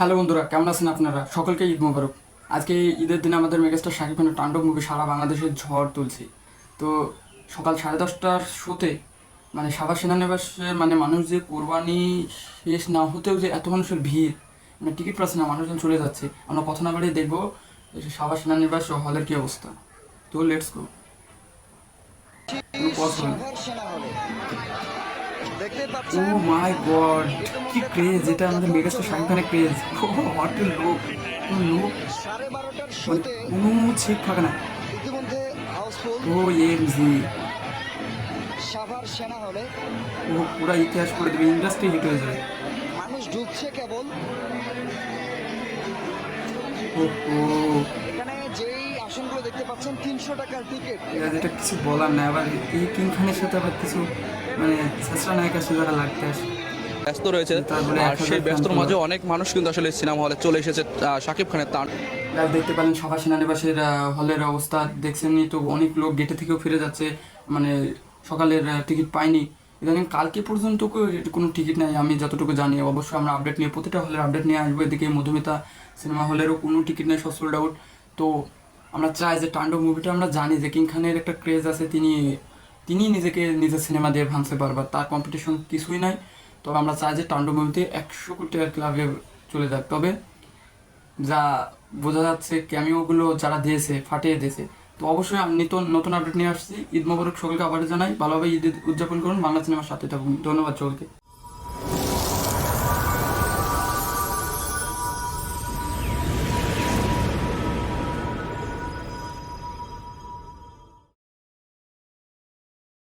Hello বন্ধুরা, কেমন আছেন আপনারা? সকলকে ঈদ মোবারক। আজকে ঈদের দিনে আমাদের মেগাস্টার শাকিব খানের তাণ্ডব মুভি সারা বাংলাদেশের ঝড় তুলছে। তো সকাল সাড়ে দশটার শোতে মানে সাবার সেনানিবাসে মানে মানুষ যে কোরবানি শেষ না হতেও যে এত মানুষের ভিড় মানে টিকিট পাচ্ছে না, মানুষজন চলে যাচ্ছে। আমরা কথা না বাড়িয়ে দেখব যে সাবার সেনানিবাস হলের কি অবস্থা। তো let's go pause oh my god কি ক্রেজ এটা আমাদের মেগাস্টার শাকিব খানের ক্রেজ ও হোয়াট লোক কোন লোক শোতে কোনো ছিট থাকে না। ও এমজি সাভার সেনা হলে। ও পুরো ইতিহাস করে দেবে ইন্ডাস্ট্রি হিট হয়ে যাবে। মানুষ ঢুকছে কেবল। ও ও এখানে যেই আসনগুলো দেখতে পাচ্ছেন তিনশো টাকার টিকিট এরা যেটা কিছু বলার না আবার এই কিং খানের সাথে আবার কিছু মানে শেষরা নায়িকা সুজারা লাগতে আসে। ব্যস্ত রয়েছে। তারপরে আর সেই ব্যস্তর মাঝে অনেক মানুষ কিন্তু আসলে সিনেমা হলে চলে এসেছে শাকিব খানের তার। দেখতে পেলেন সভা সেনানিবাসের হলের অবস্থা। দেখছেনই তো অনেক লোক গেটে থেকেও ফিরে যাচ্ছে মানে সকালের টিকিট পাইনি ইদানিং কালকে পর্যন্ত কোনো টিকিট নাই আমি যতটুকু জানি। অবশ্যই আমরা আপডেট নিয়ে প্রতিটা হলের আপডেট নিয়ে আসব। এদিকে মধুমিতা সিনেমা হলেরও কোনো টিকিট নেই সব সোল্ড আউট তো আমরা চাই যে তাণ্ডব মুভিটা আমরা জানি যে কিং খানের একটা ক্রেজ আছে, তিনি তিনি নিজেকে নিজের সিনেমা দিয়ে ভাঙতে পারবার তার কম্পিটিশন কিছুই নাই। তবে আমরা চাই যে তাণ্ডব মুভিতে একশো কোটি টাকার ক্লাবে চলে যাক। তবে যা বোঝা যাচ্ছে ক্যামিওগুলো যারা দিয়েছে, ফাটিয়ে দিয়েছে, তো অবশ্যই আমি নতুন নতুন আপডেট নিয়ে আসছি। ঈদ মোবারক সকলকে আবার জানাই। ভালোভাবে ঈদ উদযাপন করুন। বাংলা সিনেমার সাথে থাকুন। ধন্যবাদ সকলকে।